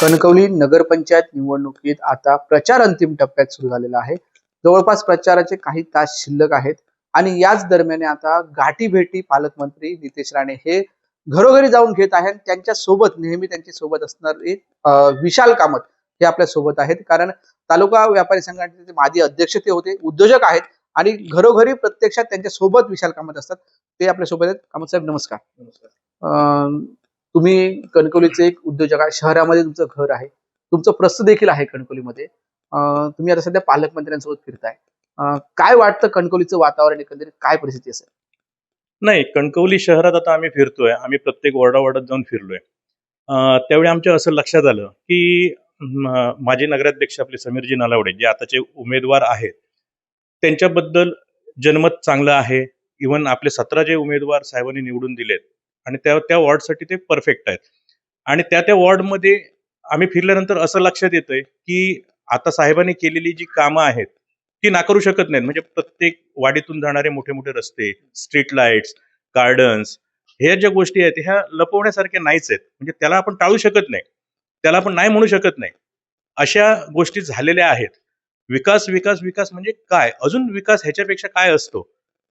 कणकवली नगरपंचायत निवडणुकीत आता प्रचार अंतिम टप्प्यात सुरू झालेला आहे. जवळपास प्रचाराचे काही तास शिल्लक आहेत आणि याच दरम्यान आता गाठी भेटी पालकमंत्री नितेश राणे हे घरोघरी जाऊन घेत आहेत. त्यांच्यासोबत नेहमी त्यांच्यासोबत असणारे विशाल कामत हे आपल्यासोबत आहेत. कारण तालुका व्यापारी संघटनेचे माजी अध्यक्ष ते होते उद्योजक आहेत आणि घरोघरी प्रत्यक्षात त्यांच्यासोबत विशाल कामत असतात. ते आपल्यासोबत आहेत. कामत साहेब नमस्कार. अं, तुम्ही कणकवलीचे एक उद्योजक आहे. शहरामध्ये तुमचं घर आहे. तुमचं प्रस्त देखील आहे कणकवलीमध्ये. तुम्ही आता सध्या पालकमंत्र्यांसोबत फिरताय. काय वाटतं कणकवलीचं वातावरण एकंदरीत? काय परिस्थिती असेल? नाही कणकवली शहरात आता आम्ही फिरतोय. आम्ही प्रत्येक वॉर्डावॉर्डात जाऊन फिरलोय. त्यावेळी आमच्या असं लक्षात आलं की माजी नगराध्यक्ष आपले समीरजी नलावडे जे आताचे उमेदवार आहेत त्यांच्याबद्दल जनमत चांगलं आहे. इवन आपले सतरा जे उमेदवार साहेबांनी निवडून दिलेत आणि त्या त्या वॉर्डसाठी ते परफेक्ट आहेत. आणि त्या त्या वॉर्डमध्ये आम्ही फिरल्यानंतर असं लक्षात येतंय की आता साहेबांनी केलेली जी कामं आहेत ती नाकारू शकत नाहीत. म्हणजे प्रत्येक वाडीतून जाणारे मोठे मोठे रस्ते स्ट्रीट लाईट्स गार्डन्स ह्या ज्या गोष्टी आहेत ह्या लपवण्यासारख्या नाहीच आहेत. म्हणजे त्याला आपण टाळू शकत नाही. त्याला आपण नाही म्हणू शकत नाही. अशा गोष्टी झालेल्या आहेत. विकास विकास विकास म्हणजे काय? अजून विकास ह्याच्यापेक्षा काय असतो?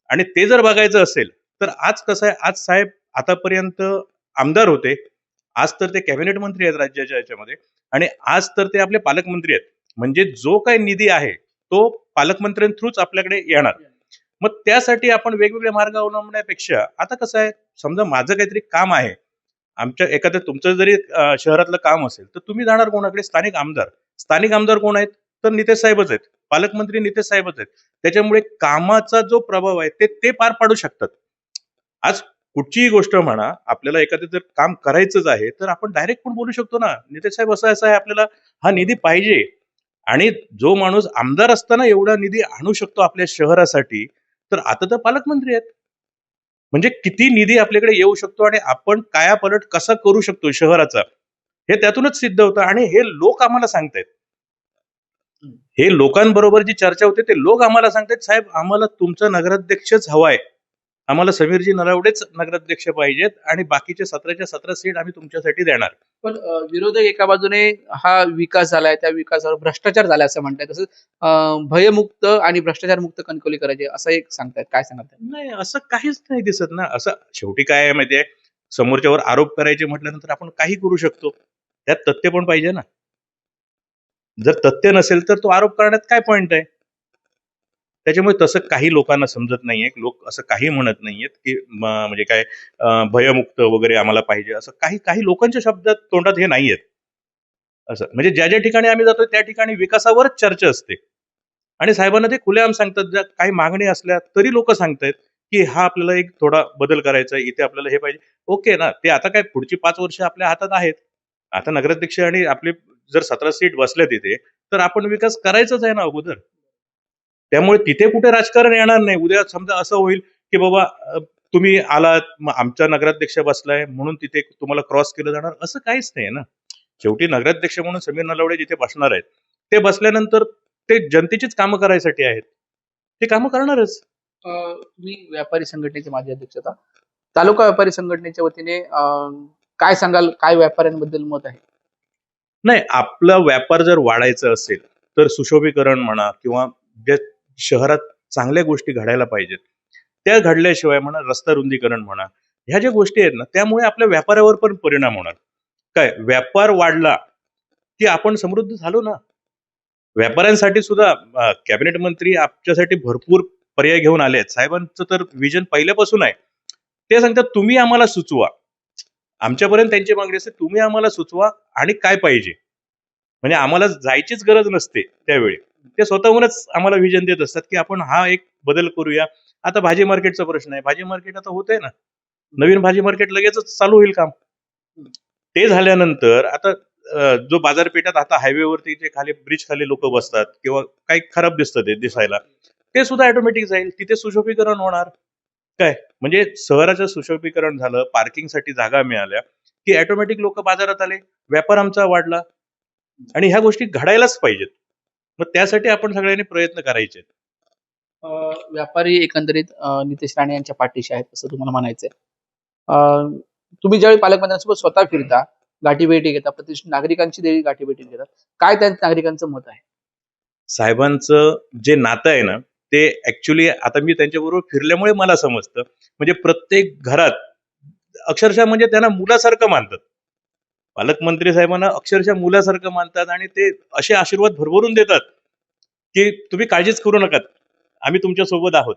आणि ते जर बघायचं असेल तर आज कसं आहे? आज साहेब आतापर्यंत आमदार होते. आज तर ते कॅबिनेट मंत्री आहेत राज्याच्या याच्यामध्ये. आणि आज तर ते आपले पालकमंत्री आहेत. म्हणजे जो काही निधी आहे तो पालकमंत्र्यां थ्रूच आपल्याकडे येणार. मग त्यासाठी आपण वेगवेगळे मार्ग अवलंबण्यापेक्षा आता कसं आहे? समजा माझं काहीतरी काम आहे. आमच्या एखादं तुमचं जरी शहरातलं काम असेल तर तुम्ही जाणार कोणाकडे? स्थानिक आमदार. स्थानिक आमदार कोण आहेत? तर नितेश साहेबच आहेत. पालकमंत्री नितेश साहेबच आहेत. त्याच्यामुळे कामाचा जो प्रभाव आहे ते ते पार पाडू शकतात. आज कुठचीही गोष्ट म्हणा आपल्याला एखादं जर काम करायचंच आहे तर आपण डायरेक्ट पण बोलू शकतो ना? नितेश साहेब असं असं आहे आपल्याला हा निधी पाहिजे. आणि जो माणूस आमदार असताना एवढा निधी आणू शकतो आपल्या शहरासाठी तर आता तर पालकमंत्री आहेत. म्हणजे किती निधी आपल्याकडे येऊ शकतो आणि आपण कायापलट कसा करू शकतो शहराचा हे त्यातूनच सिद्ध होतं. आणि हे लोक आम्हाला सांगतायत. हे लोकांबरोबर जी चर्चा होते ते लोक आम्हाला सांगतायत साहेब आम्हाला तुमचा नगराध्यक्षच हवाय. आम्हाला समीरजी नरावडेच नगराध्यक्ष पाहिजेत आणि बाकीचे सतराच्या सतरा सीट आम्ही तुमच्यासाठी देणार. पण विरोधक एका बाजूने हा विकास झालाय त्या विकासावर भ्रष्टाचार झालाय असं म्हणताय. तसंच भयमुक्त आणि भ्रष्टाचार मुक्त कणकवली करायचे असं एक सांगतायत. काय सांगतात नाही असं काहीच नाही दिसत ना. असं शेवटी काय आहे माहितीये? समोरच्यावर आरोप करायचे म्हटल्यानंतर आपण काही करू शकतो. त्यात तथ्य पण पाहिजे ना. जर तथ्य नसेल तर तो आरोप करण्यात काय पॉइंट आहे? त्याच्यामुळे तसं काही लोकांना समजत नाहीये लोक असं काही म्हणत नाहीयेत की म्हणजे काय भयमुक्त वगैरे आम्हाला पाहिजे असं काही काही लोकांच्या शब्दात तोंडात हे नाहीयेत. असं. म्हणजे ज्या ज्या ठिकाणी आम्ही जातो त्या ठिकाणी विकासावरच चर्चा असते. आणि साहेबांना ते खुलेआम सांगतात ज्या काही मागणी असल्या तरी लोक सांगतायत की हा आपल्याला एक थोडा बदल करायचा आहे इथे आपल्याला हे पाहिजे. ओके ना ते आता काय पुढची पाच वर्ष आपल्या हातात आहेत. आता नगराध्यक्ष आणि आपले जर सतरा सीट बसल्या तिथे तर आपण विकास करायचाच आहे ना अगोदर. त्यामुळे तिथे कुठे राजकारण येणार नाही. उद्या समजा असं होईल की बाबा तुम्ही आलात मग आमचा नगराध्यक्ष बसलाय म्हणून तिथे तुम्हाला क्रॉस केलं जाणार असं काहीच नाही ना. शेवटी नगराध्यक्ष म्हणून समीर नलावडे जिथे बसणार आहेत ते बसल्यानंतर ते जनतेचीच कामं करायसाठी आहेत. ते कामं करणारच. तुम्ही व्यापारी संघटनेचे माजी अध्यक्ष होता. तालुका व्यापारी संघटनेच्या वतीने काय सांगाल? काय व्यापाऱ्यांबद्दल मत आहे? नाही आपला व्यापार जर वाढायचा असेल तर सुशोभीकरण म्हणा किंवा शहरात चांगल्या गोष्टी घडायला पाहिजेत. त्या घडल्याशिवाय म्हणा रस्ता रुंदीकरण म्हणा ह्या ज्या गोष्टी आहेत ना त्यामुळे आपल्या व्यापारावर पण परिणाम होणार. काय? व्यापार वाढला की आपण समृद्ध झालो ना. व्यापाऱ्यांसाठी सुद्धा कॅबिनेट मंत्री आमच्यासाठी भरपूर पर्याय घेऊन आले आहेत साहेबांचं तर विजन पहिल्यापासून आहे. ते सांगतात तुम्ही आम्हाला सुचवा. आमच्यापर्यंत त्यांची मागणी असते तुम्ही आम्हाला सुचवा आणि काय पाहिजे. म्हणजे आम्हाला जायचीच गरज नसते त्यावेळी. ते स्वतःहूनच आम्हाला विजन देत असतात की आपण हा एक बदल करूया. आता भाजी मार्केटचा प्रश्न आहे. भाजी मार्केट आता होत आहे ना. नवीन भाजी मार्केट लगेचच चालू होईल काम. ते झाल्यानंतर आता जो बाजारपेठात आता हायवेवरती जे खाली ब्रिज खाली लोक बसतात किंवा काही खराब दिसतं ते दिसायला ते सुद्धा ऑटोमॅटिक जाईल. तिथे सुशोभीकरण होणार. काय? म्हणजे शहराचं सुशोभीकरण झालं पार्किंगसाठी जागा मिळाल्या की ऑटोमॅटिक लोक बाजारात आले व्यापार आमचा वाढला. आणि ह्या गोष्टी घडायलाच पाहिजेत. मग त्यासाठी आपण सगळ्यांनी प्रयत्न करायचे व्यापारी एकंदरीत नितेश राणे यांच्या पाठीशी आहेत असं तुम्हाला म्हणायचंय. अं, तुम्ही ज्यावेळी पालकमंत्र्यांसोबत स्वतः फिरता गाठीभेटी घेतात प्रतिष्ठित नागरिकांची देखील गाठीभेटी घेतात काय त्या नागरिकांचं मत आहे? साहेबांचं जे नातं आहे ना ते ऍक्च्युली आता मी त्यांच्याबरोबर फिरल्यामुळे मला समजतं. म्हणजे प्रत्येक घरात अक्षरशः म्हणजे त्यांना मुलासारखं मानतात. पालकमंत्री साहेबांना अक्षरशः मुलासारखं मानतात आणि ते असे आशीर्वाद भरभरून देतात की तुम्ही काळजीच करू नका. आम्ही तुमच्यासोबत आहोत.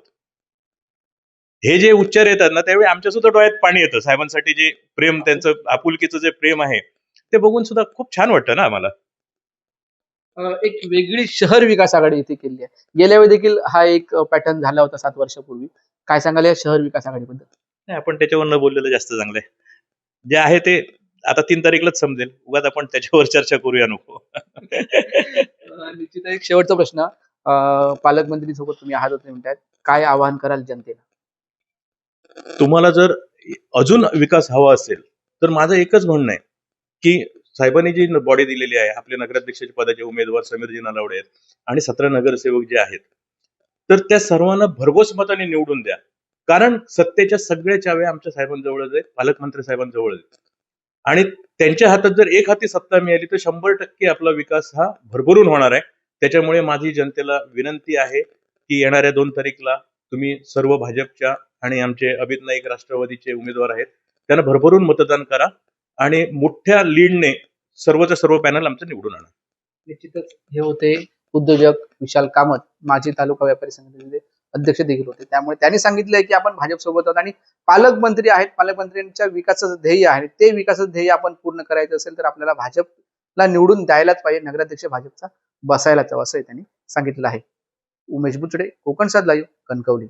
हे जे उच्चार येतात ना त्यावेळी आमच्या सुद्धा डोळ्यात पाणी येतं. साहेबांसाठी जे प्रेम त्यांचं आपुलकीचं जे प्रेम आहे ते बघून सुद्धा खूप छान वाटतं ना आम्हाला. एक वेगळी शहर विकास आघाडी इथे केली आहे. गेल्या वेळी देखील हा एक पॅटर्न झाला होता सात वर्षापूर्वी. काय सांगाल या शहर विकास आघाडीबद्दल? नाही आपण त्याच्यावर न बोललेलं जास्त चांगलं आहे. जे आहे ते आता तीन तारीखलाच समजेल. उगाच आपण त्याच्यावर चर्चा करूया नको. निश्चित एक शेवटचा प्रश्न. पालकमंत्री सोबत तुम्ही आहात होते म्हणतात काय आवाहन कराल जनतेला? तुम्हाला जर अजून विकास हवा असेल तर माझं एकच म्हणणं आहे की साहेबांनी जी बॉडी दिलेली आहे आपले नगराध्यक्षाच्या पदाचे उमेदवार समीरजी नलावडे आहेत आणि सतरा नगरसेवक जे आहेत तर त्या सर्वांना भरघोस मताने निवडून द्या. कारण सत्तेच्या सगळ्या चाव्या आमच्या साहेबांजवळच आहेत पालकमंत्री साहेबांजवळच आहेत आणि त्यांच्या हातात जर एक हाती सत्ता मिळाली तर शंभर टक्के आपला विकास हा भरभरून होणार आहे. त्याच्यामुळे माझी जनतेला विनंती आहे की येणाऱ्या दोन तारीखला तुम्ही सर्व भाजपच्या आणि आमचे अमित नाईक राष्ट्रवादीचे उमेदवार आहेत त्यांना भरभरून मतदान करा आणि मोठ्या लीडने सर्वच्या सर्व पॅनल आमचं निवडून आणा. निश्चितच हे होते उद्योजक विशाल कामत माजी तालुका व्यापारी संघटनेचे अध्यक्ष देखील होते. त्यामुळे त्यांनी सांगितलंय की आपण भाजप सोबत आहोत आणि पालकमंत्री आहेत. पालकमंत्र्यांच्या विकासाचं ध्येय आहे. ते विकासाचं ध्येय आपण पूर्ण करायचं असेल तर आपल्याला भाजपला निवडून द्यायलाच पाहिजे. नगराध्यक्ष भाजपचा बसायलाच हवा असंही त्यांनी सांगितलं आहे. उमेश बुचडे कोकण साधला लाईव्ह कणकवली.